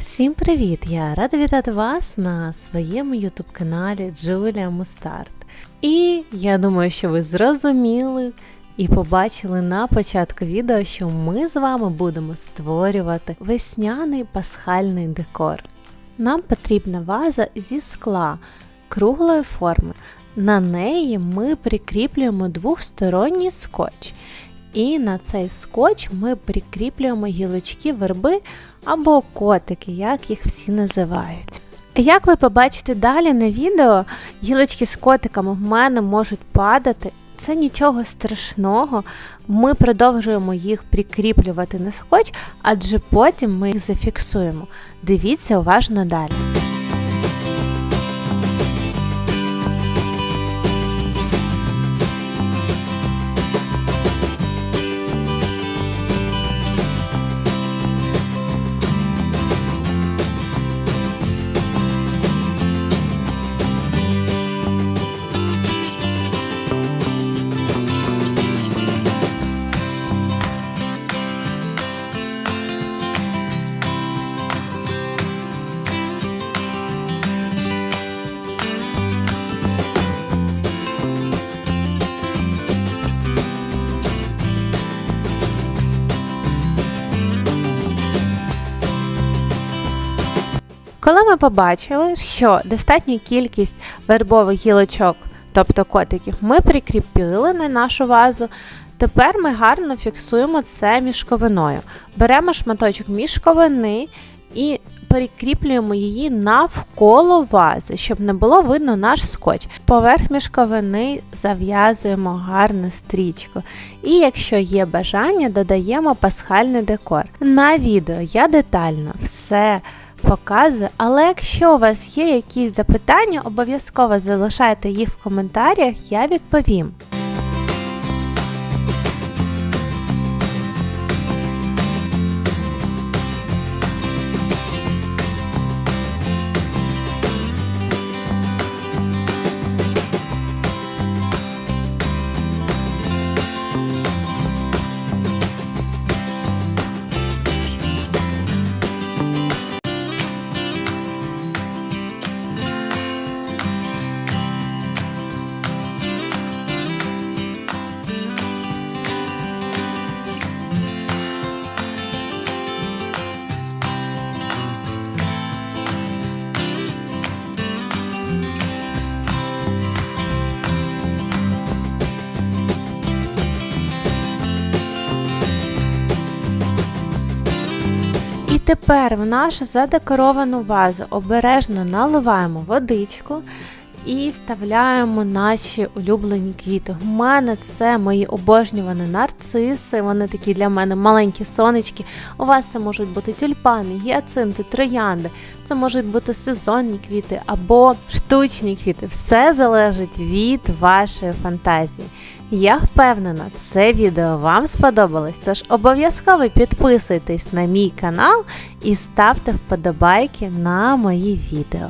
Всім привіт! Я рада вітати вас на своєму ютуб каналі Джулія Мустарт. І я думаю, що ви зрозуміли і побачили на початку відео, що ми з вами будемо створювати весняний пасхальний декор. Нам потрібна ваза зі скла круглої форми. На неї ми прикріплюємо двохсторонній скотч. І на цей скотч ми прикріплюємо гілочки верби або котики, як їх всі називають. Як ви побачите далі на відео, гілочки з котиками в мене можуть падати. Це нічого страшного, ми продовжуємо їх прикріплювати на скотч, адже потім ми їх зафіксуємо. Дивіться уважно далі. Коли ми побачили, що достатня кількість вербових гілочок, тобто котиків, ми прикріпили на нашу вазу, тепер ми гарно фіксуємо це мішковиною. Беремо шматочок мішковини і перекріплюємо її навколо вази, щоб не було видно наш скотч. Поверх мішковини зав'язуємо гарну стрічку. І якщо є бажання, додаємо пасхальний декор. На відео я детально все показую, але якщо у вас є якісь запитання, обов'язково залишайте їх в коментарях, я відповім. Тепер в нашу задекоровану вазу обережно наливаємо водичку і вставляємо наші улюблені квіти. У мене це мої обожнювані нарциси, вони такі для мене маленькі сонечки. У вас це можуть бути тюльпани, гіацинти, троянди, це можуть бути сезонні квіти або штучні квіти. Все залежить від вашої фантазії. Я впевнена, це відео вам сподобалось, тож обов'язково підписуйтесь на мій канал і ставте вподобайки на мої відео.